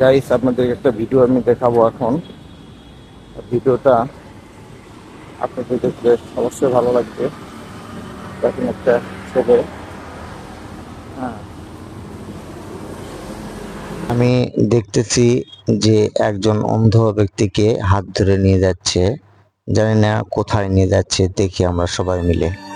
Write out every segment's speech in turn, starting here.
Guys আপনাদের একটা video আমি দেখাবো এখন। ভিডিওটা আপনাদের দেখলে অবশ্যই ভালো লাগবে। এখন একটা ছেলে। হ্যাঁ। আমি দেখতেছি যে একজন অন্ধ ব্যক্তিকে হাত ধরে নিয়ে যাচ্ছে। জানি না কোথায় নিয়ে যাচ্ছে, দেখি আমরা সবাই মিলে।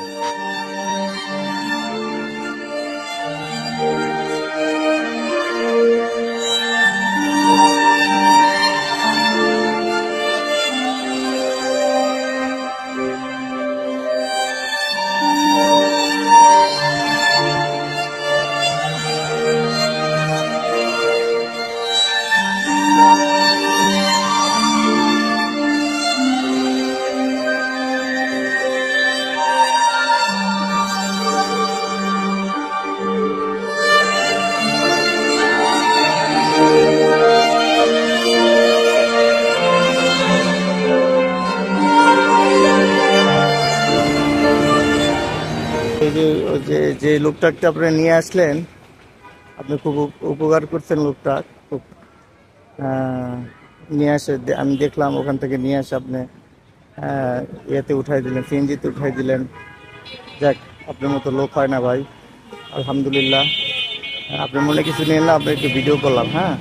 যে যে যে লোকটাকে আপনি নিয়ে আসলেন, আপনি খুব উপকার করছেন লোকটা, খুব নিয়ে আসে আমি দেখলাম ওখান থেকে নিয়ে আসে আপনি ইয়েতে উঠাই দিলেন, সিএনজিতে উঠাই দিলেন। যাক, আপনার মতো লোক হয় না ভাই, আলহামদুলিল্লাহ। আপনি মনে কিছু নিয়ে না আপনি একটু ভিডিও করলাম হ্যাঁ?